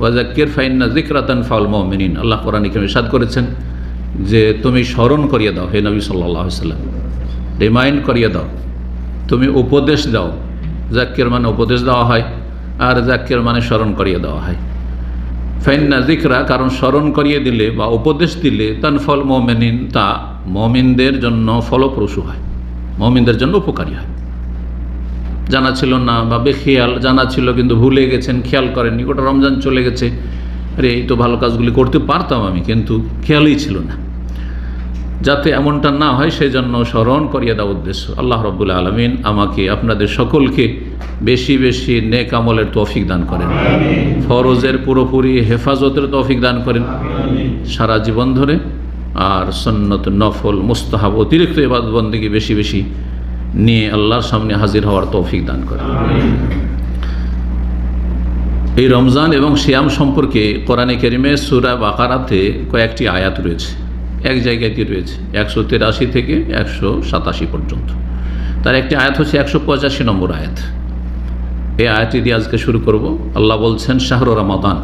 ওয়াজাক্কির ফাইন্না জিকরাতান ফাউল মমিনিন। আল্লাহ কোরআন ইকরামে করেছেন যে তুমি স্মরণ করিয়ে দাও হে নবী সাল্লাহ সাল্লাম রিমাইন্ড করিয়ে দাও। তুমি উপদেশ দাও। জাক্কির মানে উপদেশ দেওয়া হয় আর জাক্কির মানে স্মরণ করিয়ে দেওয়া হয়। ফাইন্না জিকরা কারণ স্মরণ করিয়ে দিলে বা উপদেশ দিলে তান ফল মমিনিন, তা মমিনদের জন্য ফলপ্রসূ হয়। মমিনদের জন্য উপকারী হয়। জানা ছিল না বা বেখেয়াল জানা ছিল কিন্তু ভুলে গেছেন খেয়াল করেননি। গোটা রমজান চলে গেছে। আরে এই তো ভালো কাজগুলি করতে পারতাম আমি কিন্তু খেয়ালই ছিল না। যাতে এমনটা না হয় সেই জন্য স্মরণ করিয়ে দেওয়া উদ্দেশ্য। আল্লাহ রব্বুল আলমিন আমাকে আপনাদের সকলকে বেশি বেশি নেক আমলের তৌফিক দান করেন। ফরজের পুরোপুরি হেফাজতের তৌফিক দান করেন। সারা জীবন ধরে। আর সন্নত নফল মুস্তাহাব অতিরিক্ত এবাদবন্দিকে বেশি বেশি নিয়ে আল্লাহর সামনে হাজির হওয়ার তৌফিক দান করেন। এই রমজান এবং শিয়াম সম্পর্কে কোরআনে কেরিমে সুরা বাকারাতে কয়েকটি আয়াত রয়েছে। এক জায়গাতে রয়েছে, একশো তেরাশি থেকে একশো সাতাশি পর্যন্ত। তার একটি আয়াত হচ্ছে একশো পঁচাশি নম্বর আয়াত। এই আয়াতটি দিয়ে আজকে শুরু করব। আল্লাহ বলছেন, শাহর রমাদান,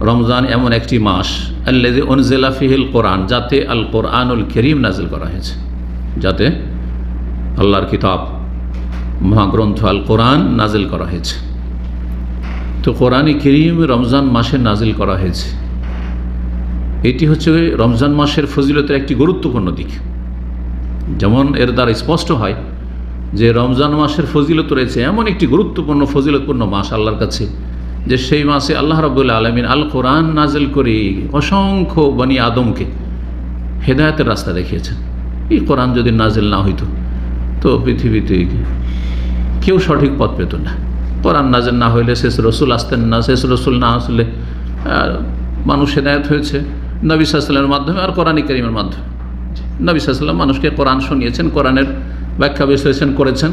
রমজান এমন একটি মাস অনজেলা ফিহিল কোরআন, যাতে আল কোরআনুল করিম নাজিল করা হয়েছে। যাতে আল্লাহর কিতাব মহাগ্রন্থ আল কোরআন নাজিল করা হয়েছে। তো কোরআনে করিম রমজান মাসে নাজিল করা হয়েছে। এটি হচ্ছে রমজান মাসের ফজিলতের একটি গুরুত্বপূর্ণ দিক। যেমন এর দ্বারা স্পষ্ট হয় যে রমজান মাসের ফজিলত রয়েছে এমন একটি গুরুত্বপূর্ণ, ফজিলতপূর্ণ মাস আল্লাহর কাছে, যে সেই মাসে আল্লাহ রবুল্লা আলমিন আল কোরআন নাজিল করে অসংখ্য বনি আদমকে হেদায়তের রাস্তা দেখিয়েছেন। এই কোরআন যদি নাজিল না হইতো পৃথিবীতে কেউ সঠিক পথ পেত না। কোরআন নাজের না হইলে শেষ রসুল আসতেন না, শেষ রসুল না আসলে মানুষ হেদায়ত হয়েছে নবী সাল্লামের মাধ্যমে আর কোরআন করিমের মাধ্যমে। নবী সাল্লাম মানুষকে কোরআন শুনিয়েছেন, কোরআনের ব্যাখ্যা বিশ্লেষণ করেছেন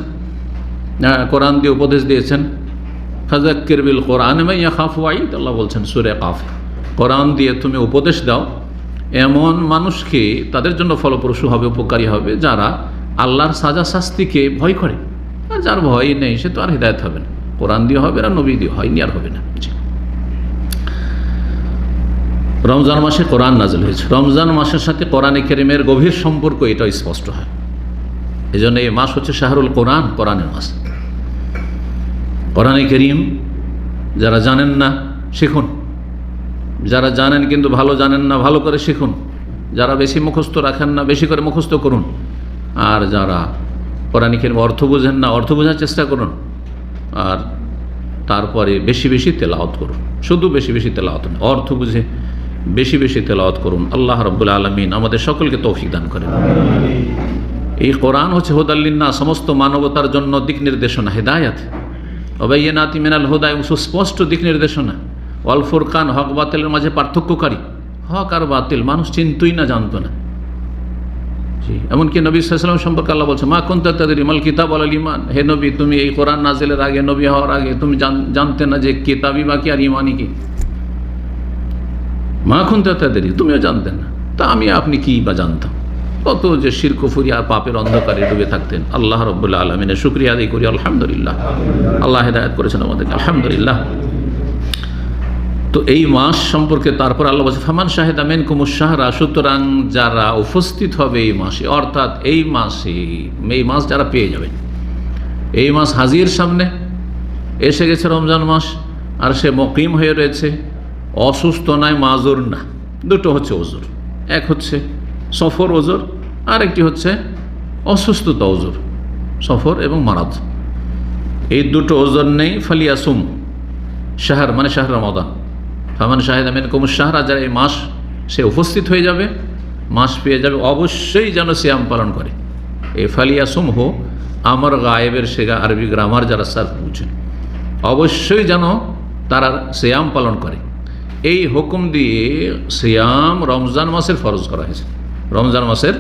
কোরআন দিয়ে উপদেশ দিয়েছেন। ফাজাক্কির বিল কোরআন মাইয়া খাফু আইদ আল্লাহ বলছেন সুরে কাফ। কোরআন দিয়ে তুমি উপদেশ দাও, এমন মানুষকে তাদের জন্য ফলপ্রসূ হবে, উপকারী হবে, যারা আল্লাহর সাজা শাস্তিকে ভয় করে। যার ভয় নেই, সে তো আর হৃদায়ত হবে না। কোরআন দিয়ে হবে না, নবী দিয়ে হয়নি, আর হবে না। রমজান মাসে কোরআন নাজল হয়েছে। রমজান মাসের সাথে কোরআনে কেরিমের গভীর সম্পর্ক এটা স্পষ্ট হয়। এই জন্য এই মাস হচ্ছে শাহরুল কোরআন, কোরআনের মাস। কোরআনে করিম, যারা জানেন না, শিখুন। যারা জানেন কিন্তু ভালো জানেন না, ভালো করে শিখুন। যারা বেশি মুখস্থ রাখেন না, বেশি করে মুখস্থ করুন। আর যারা কোরআনে করিম অর্থ বোঝেন না, অর্থ বোঝার চেষ্টা করুন। আর তারপরে বেশি বেশি তেলাওত করুন। শুধু বেশি বেশি তেলাওত অর্থ বুঝে বেশি বেশি তেলাওত করুন। আল্লাহ রব্বুল আলমিন আমাদের সকলকে তৌফিক দান করেন। এই কোরআন হচ্ছে হোদাল্লিন্না সমস্ত মানবতার জন্য দিক নির্দেশনা, হেদায়াত। অবাইনাতি মেনাল হোদায় সুস্পষ্ট দিক নির্দেশনা। অল ফুরকান, হক বাতিলের মাঝে পার্থক্যকারী। হক আর বাতিল, মানুষ চিনতই না, জানতো না। এমনকি নবী সাল্লাম সম্পর্কে আল্লাহ বলছে মা কোন তাদের ইমাল কিতাব আল ইমান হে নবী, তুমি এই কোরআন নাজেলের আগে, নবী হওয়ার আগে, তুমি জানতে না যে কিতাবই বা কি আর ইমানই কি? মা খুন তাদেরই তুমিও জানতেন না। তা আমি আপনি কি বা জানতাম? কত যে শিরকুফুরি আর পাপের অন্ধকারে ডুবে থাকতেন। আল্লাহ রব্বুল্লাহ আলমিনের শুক্রিয়া আদায় করি, আলহামদুলিল্লাহ। আল্লাহ হেদায়ত করেছেন আমাদেরকে, আলহামদুলিল্লাহ। তো এই মাস সম্পর্কে তারপর আল্লাহ বলছে, ফামান শাহেদ আমেন কুমুর শাহরা সুতরাং যারা উপস্থিত হবে এই মাসে, অর্থাৎ এই মাসে, এই মাস যারা পেয়ে যাবেন এই মাস হাজির সামনে এসে গেছে রমজান মাস, আর সে মকিম হয়ে রয়েছে, অসুস্থ নয় মাজুর না। দুটো হচ্ছে ওজোর। এক হচ্ছে সফর ওজোর আর একটি হচ্ছে অসুস্থতা ওজোর, সফর এবং মারাদ। এই দুটো ওজোর নেই, ফালিয়াসুম, শাহর মানে শাহর রমাদান। ফামান শাহেদ আমিন কুমুর শাহরা, যারা এই মাস সে উপস্থিত হয়ে যাবে, মাস পেয়ে যাবে, অবশ্যই যেন সিয়াম পালন করে। এই ফালিয়াসুম হো আমর গায়েবের সেগা আরবি গ্রামার যারা স্যার বুঝেন, অবশ্যই যেন তারা সিয়াম পালন করে। এই হুকুম দিয়ে সিয়াম রমজান মাসের ফরজ করা হয়েছে। রমজান মাসের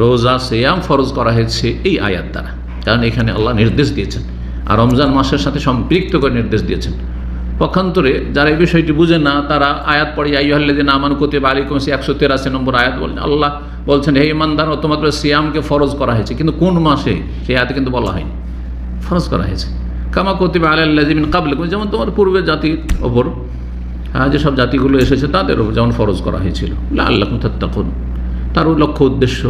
রোজা সিয়াম ফরজ করা হয়েছে এই আয়াত দ্বারা। কারণ এখানে আল্লাহ নির্দেশ দিয়েছেন। আর রমজান মাসের সাথে সম্পৃক্ত করে নির্দেশ দিয়েছেন। পক্ষান্তরে যারা এই বিষয়টি বুঝে না, তারা আয়াত পড়ে আইহাল্লেদিন আমান কোতে বা আলিকুম সে একশো তেরাশি নম্বর আয়াত বলেন। আল্লাহ বলছেন, হে ইমানদার তোমাদের সিয়ামকে ফরজ করা হয়েছে। কিন্তু কোন মাসে? সেই আয়াতে কিন্তু বলা হয়নি। ফরজ করা হয়েছে। কামা কোতে বা আল্লাহ কাবলে যেমন তোমার পূর্বের জাতির ওপর হ্যাঁ যেসব জাতিগুলো এসেছে, তাদের তাদেরও যেমন ফরজ করা হয়েছিল। আল্লাহ তখন তারও লক্ষ্য উদ্দেশ্য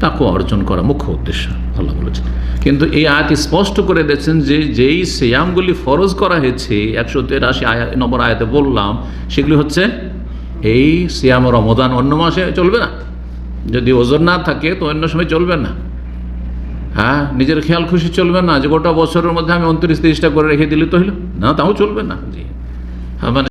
তাকে অর্জন করা মুখ্য উদ্দেশ্য, আল্লাহ বলেছেন। কিন্তু এই আয়াত স্পষ্ট করে দিয়েছেন যে যেই সিয়ামগুলি ফরজ করা হয়েছে, একশো তেরাশি আয়া, নম্বর আয়াতে বললাম, সেগুলি হচ্ছে এই সিয়াম রমদান অন্য মাসে চলবে না। যদি ওজন না থাকে, তো অন্য সময় চলবে না। হ্যাঁ নিজের খেয়াল খুশি চলবে না যে গোটা বছরের মধ্যে আমি উনত্রিশ তিরিশটা করে রেখে দিলে তো হইল। না, তাও চলবে না। জি। হ্যাঁ মানে